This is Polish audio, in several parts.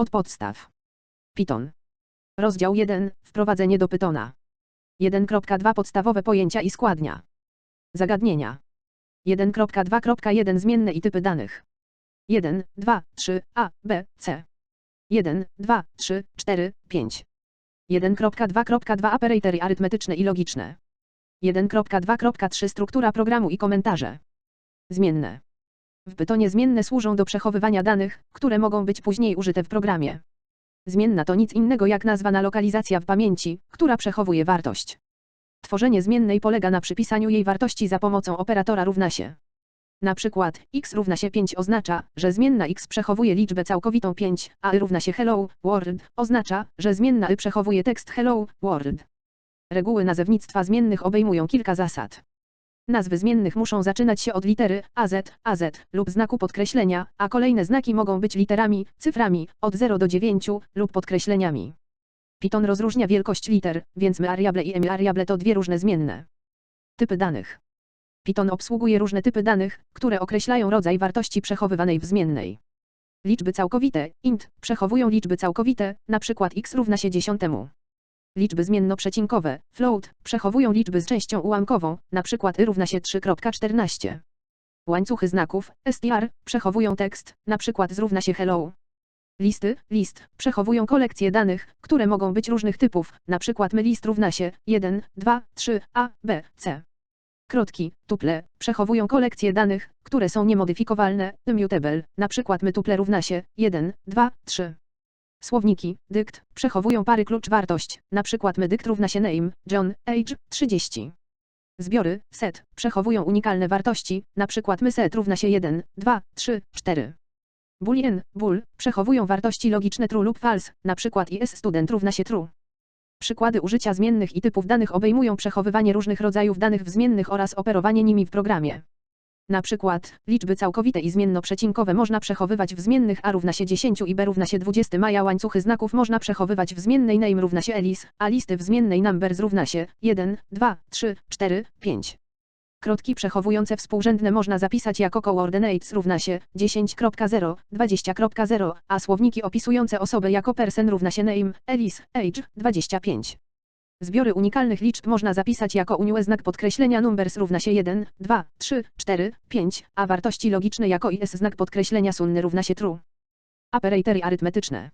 Od podstaw. Python. Rozdział 1. Wprowadzenie do Pythona. 1.2 Podstawowe pojęcia i składnia. Zagadnienia. 1.2.1 Zmienne i typy danych. 1, 2, 3, A, B, C. 1, 2, 3, 4, 5. 1.2.2 Operatory arytmetyczne i logiczne. 1.2.3 Struktura programu i komentarze. Zmienne. W Pythonie zmienne służą do przechowywania danych, które mogą być później użyte w programie. Zmienna to nic innego jak nazwana lokalizacja w pamięci, która przechowuje wartość. Tworzenie zmiennej polega na przypisaniu jej wartości za pomocą operatora równa się. Na przykład, x równa się 5 oznacza, że zmienna x przechowuje liczbę całkowitą 5, a y równa się hello, world, oznacza, że zmienna y przechowuje tekst hello, world. Reguły nazewnictwa zmiennych obejmują kilka zasad. Nazwy zmiennych muszą zaczynać się od litery AZ, AZ lub znaku podkreślenia, a kolejne znaki mogą być literami, cyframi, od 0 do 9 lub podkreśleniami. Python rozróżnia wielkość liter, więc variable i variable to dwie różne zmienne. Typy danych. Python obsługuje różne typy danych, które określają rodzaj wartości przechowywanej w zmiennej. Liczby całkowite, int, przechowują liczby całkowite, np. x równa się dziesiątemu. Liczby zmienno-przecinkowe, float, przechowują liczby z częścią ułamkową, np. y równa się 3.14. Łańcuchy znaków, str, przechowują tekst, np. z równa się hello. Listy, list, przechowują kolekcje danych, które mogą być różnych typów, np. my list równa się 1, 2, 3, a, b, c. Krotki, tuple, przechowują kolekcje danych, które są niemodyfikowalne, immutable, np. my tuple równa się 1, 2, 3. Słowniki, dykt, przechowują pary klucz wartość, np. my dykt równa się name, John, age, 30. Zbiory, set, przechowują unikalne wartości, np. my set równa się 1, 2, 3, 4. Boolean, bool, przechowują wartości logiczne true lub false, np. is student równa się true. Przykłady użycia zmiennych i typów danych obejmują przechowywanie różnych rodzajów danych w zmiennych oraz operowanie nimi w programie. Na przykład, liczby całkowite i zmienno-przecinkowe można przechowywać w zmiennych a równa się 10 i b równa się 20 maja łańcuchy znaków można przechowywać w zmiennej name równa się Elis, a listy w zmiennej numbers równa się 1, 2, 3, 4, 5. Krotki przechowujące współrzędne można zapisać jako coordinates równa się 10.0, 20.0, a słowniki opisujące osobę jako person równa się name, Elis, age, 25. Zbiory unikalnych liczb można zapisać jako uniłe znak podkreślenia numbers równa się 1, 2, 3, 4, 5, a wartości logiczne jako is znak podkreślenia sunny równa się true. Operatory arytmetyczne.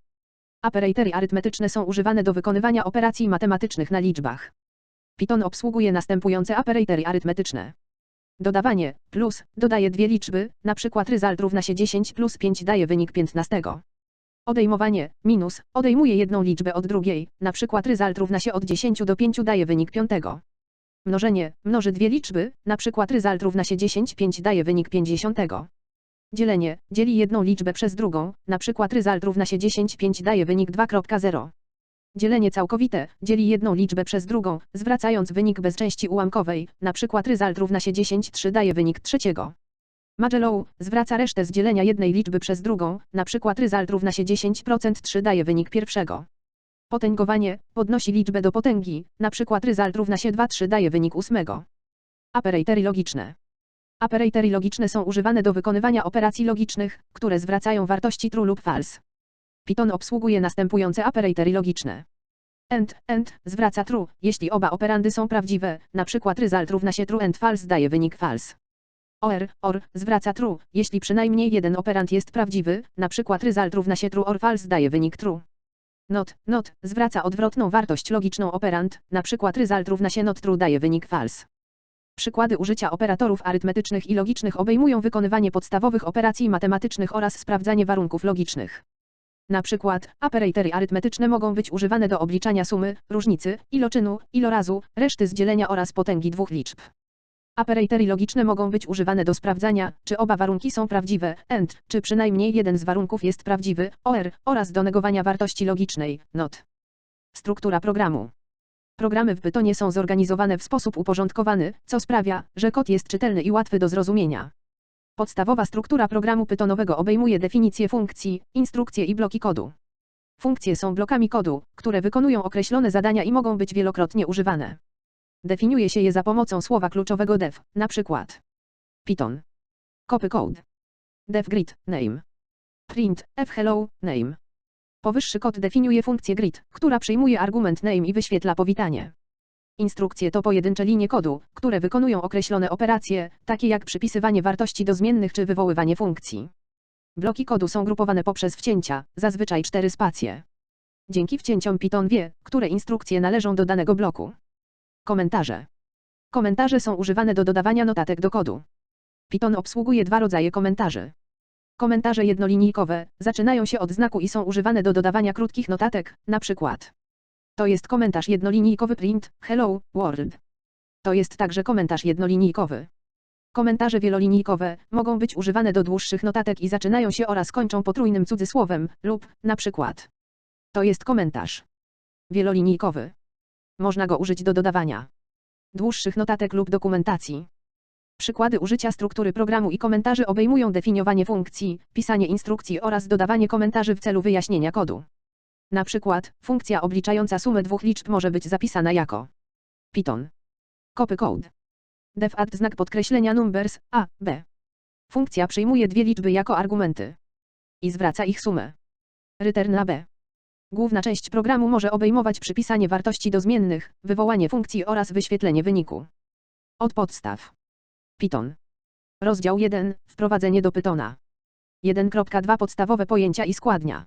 Operatory arytmetyczne są używane do wykonywania operacji matematycznych na liczbach. Python obsługuje następujące operatory arytmetyczne. Dodawanie, plus, dodaje dwie liczby, przykład result równa się 10 plus 5 daje wynik 15. Odejmowanie, minus, odejmuje jedną liczbę od drugiej, na przykład result równa się od 10 do 5 daje wynik 5. Mnożenie, mnoży dwie liczby, na przykład result równa się 10, 5 daje wynik 50. Dzielenie, dzieli jedną liczbę przez drugą, na przykład result równa się 10, 5 daje wynik 2.0. Dzielenie całkowite, dzieli jedną liczbę przez drugą, zwracając wynik bez części ułamkowej, na przykład result równa się 10, 3 daje wynik trzeciego. Magellow zwraca resztę z dzielenia jednej liczby przez drugą, na przykład result równa się 10% 3 daje wynik pierwszego. Potęgowanie podnosi liczbę do potęgi, na przykład result równa się 2 3 daje wynik ósmego. Operatory logiczne. Operatory logiczne są używane do wykonywania operacji logicznych, które zwracają wartości true lub false. Python obsługuje następujące operatory logiczne. AND, AND, zwraca true, jeśli oba operandy są prawdziwe, na przykład result równa się true and false daje wynik false. OR, OR, zwraca true, jeśli przynajmniej jeden operand jest prawdziwy, przykład result równa się true or false daje wynik true. Not, not, zwraca odwrotną wartość logiczną na przykład result równa się not true daje wynik false. Przykłady użycia operatorów arytmetycznych i logicznych obejmują wykonywanie podstawowych operacji matematycznych oraz sprawdzanie warunków logicznych. Na przykład, operatory arytmetyczne mogą być używane do obliczania sumy, różnicy, iloczynu, ilorazu, reszty z dzielenia oraz potęgi dwóch liczb. Operatory logiczne mogą być używane do sprawdzania, czy oba warunki są prawdziwe, AND, czy przynajmniej jeden z warunków jest prawdziwy, OR, oraz do negowania wartości logicznej, NOT. Struktura programu. Programy w Pythonie są zorganizowane w sposób uporządkowany, co sprawia, że kod jest czytelny i łatwy do zrozumienia. Podstawowa struktura programu Pythonowego obejmuje definicję funkcji, instrukcje i bloki kodu. Funkcje są blokami kodu, które wykonują określone zadania i mogą być wielokrotnie używane. Definiuje się je za pomocą słowa kluczowego def, na przykład Python. Copy code. Def grid, name. Print, f hello, name. Powyższy kod definiuje funkcję grid, która przyjmuje argument name i wyświetla powitanie. Instrukcje to pojedyncze linie kodu, które wykonują określone operacje, takie jak przypisywanie wartości do zmiennych czy wywoływanie funkcji. Bloki kodu są grupowane poprzez wcięcia, zazwyczaj cztery spacje. Dzięki wcięciom Python wie, które instrukcje należą do danego bloku. Komentarze. Komentarze są używane do dodawania notatek do kodu. Python obsługuje dwa rodzaje komentarzy. Komentarze jednolinijkowe zaczynają się od znaku i są używane do dodawania krótkich notatek, na przykład. To jest komentarz jednolinijkowy print hello world. To jest także komentarz jednolinijkowy. Komentarze wielolinijkowe mogą być używane do dłuższych notatek i zaczynają się oraz kończą potrójnym cudzysłowem lub na przykład. To jest komentarz wielolinijkowy. Można go użyć do dodawania dłuższych notatek lub dokumentacji. Przykłady użycia struktury programu i komentarzy obejmują definiowanie funkcji, pisanie instrukcji oraz dodawanie komentarzy w celu wyjaśnienia kodu. Na przykład, funkcja obliczająca sumę dwóch liczb może być zapisana jako Python. Copy code. Def add znak podkreślenia numbers, a, b. Funkcja przyjmuje dwie liczby jako argumenty i zwraca ich sumę. Return na b. Główna część programu może obejmować przypisanie wartości do zmiennych, wywołanie funkcji oraz wyświetlenie wyniku. Od podstaw. Python. Rozdział 1. Wprowadzenie do Pythona. 1.2 Podstawowe pojęcia i składnia.